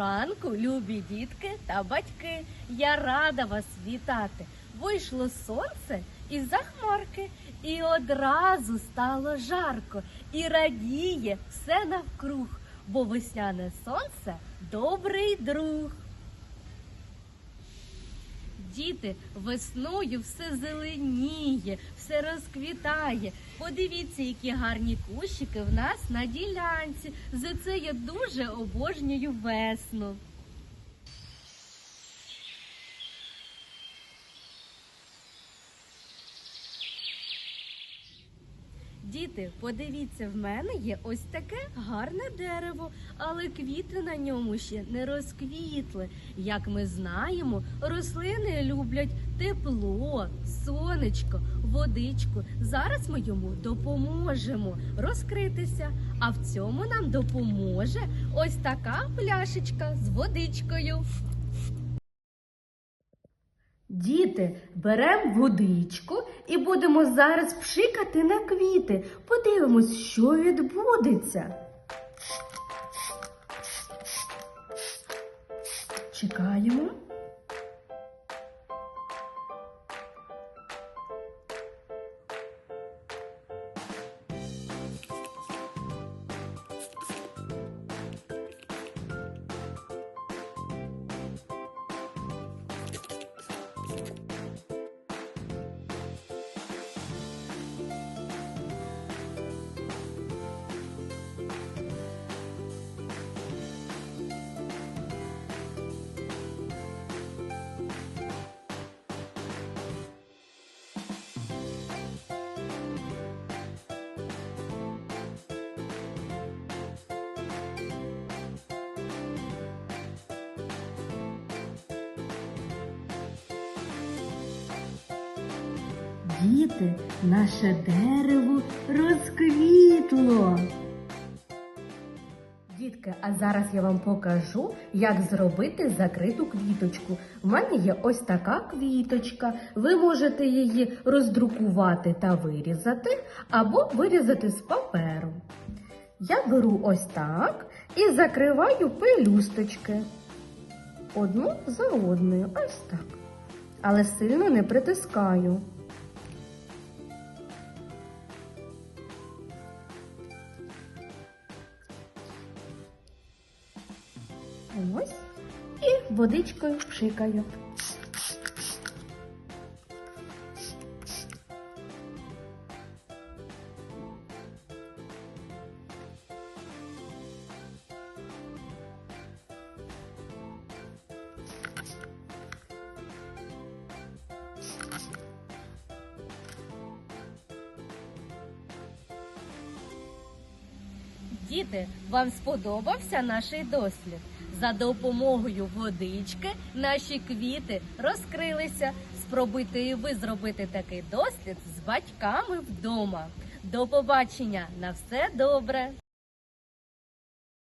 ранку, любі дітки та батьки. Я рада вас вітати. Вийшло сонце із-за хмарки, і одразу стало жарко, і радіє все навкруг, бо весняне сонце добрий друг. Діти, весною все зеленіє, все розквітає. Подивіться, які гарні кущики в нас на ділянці. За це я дуже обожнюю весну. Діти, подивіться, в мене є ось таке гарне дерево, але квіти на ньому ще не розквітли. Як ми знаємо, рослини люблять тепло, сонечко, водичку. Зараз ми йому допоможемо розкритися. А в цьому нам допоможе ось така пляшечка з водичкою. Діти, беремо водичку і будемо зараз пшикати на квіти. Подивимось, що відбудеться. Чекаємо. Діти, наше дерево розквітло. Дітки, а зараз я вам покажу, як зробити закриту квіточку. У мене є ось така квіточка. Ви можете її роздрукувати та вирізати, або вирізати з паперу. Я беру ось так і закриваю пелюсточки. Одну за одною, ось так. Але сильно не притискаю. Ось. І водичкою пшикаю. Діти, вам сподобався наш дослід? За допомогою водички наші квіти розкрилися. Спробуйте і ви зробити такий дослід з батьками вдома. До побачення! На все добре!